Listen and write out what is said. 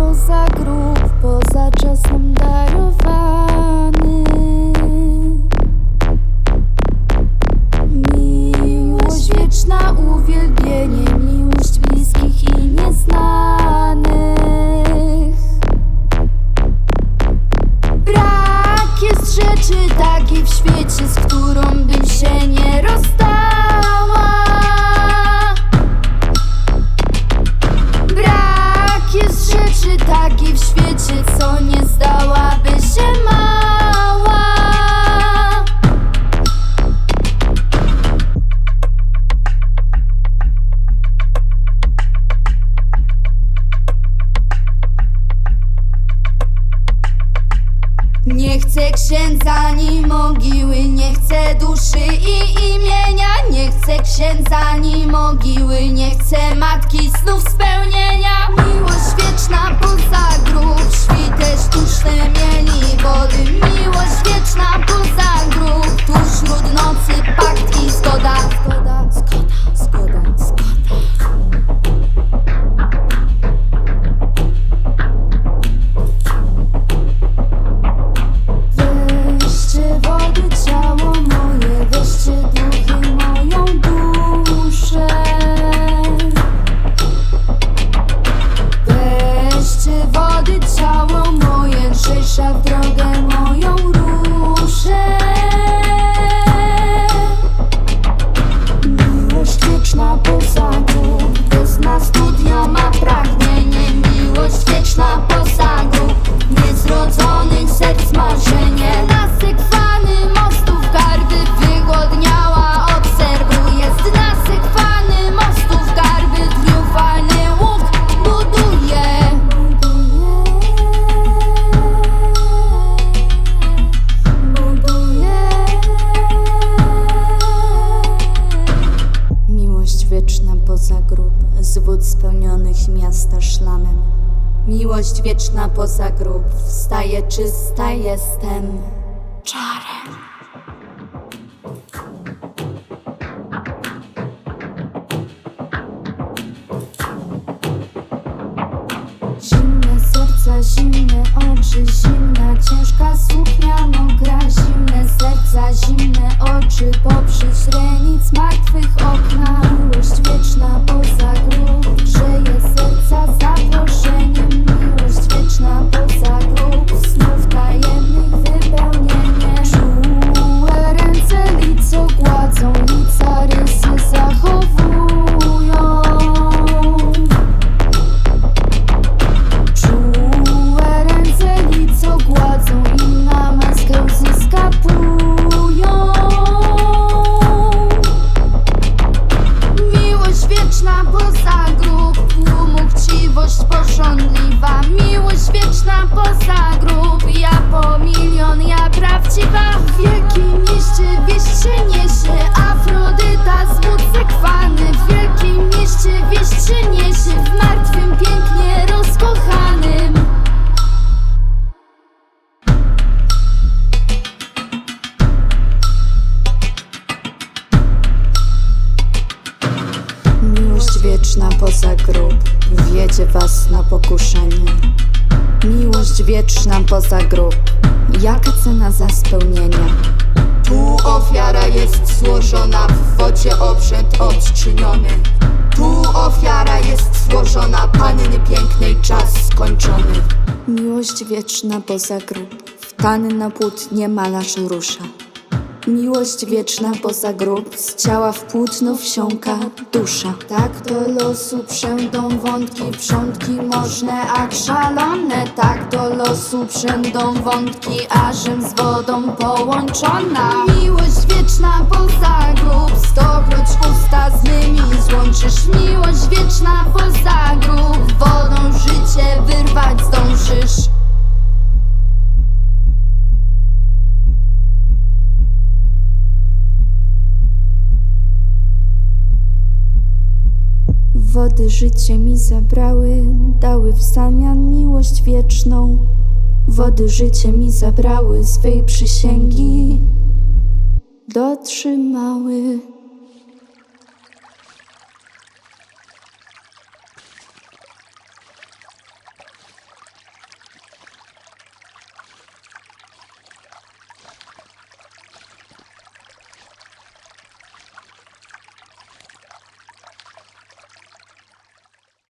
poza grób, poza czasem darowania Nie chcę księdza ani mogiły, nie chcę duszy i imienia. Nie chcę księdza ani mogiły, nie chcę matki snów spełnienia miasta szlamem. Miłość wieczna poza grób, wstaje czysta jestem czarem. Zimne serca, zimne oczy, zimna, ciężka wieczna poza grób wiedzie was na pokuszenie. Miłość wieczna poza grób, jaka cena za spełnienie? Tu ofiara jest złożona, w wodzie obrzęd odczyniony. Tu ofiara jest złożona, panny pięknej czas skończony. Miłość wieczna poza grób, w tan na płótnie malarz rusza. Miłość wieczna poza grób, z ciała w płótno wsiąka dusza. Tak do losu przędą wątki, przątki możne, a szalone. Tak do losu przędą wątki, ażem z wodą połączona. Miłość wieczna poza grób, stokroć usta z nymi złączysz. Miłość wieczna poza grób, wodą życie wyrwać zdążysz. Wody życie mi zabrały, dały w zamian miłość wieczną. Wody życie mi zabrały swej przysięgi, dotrzymały.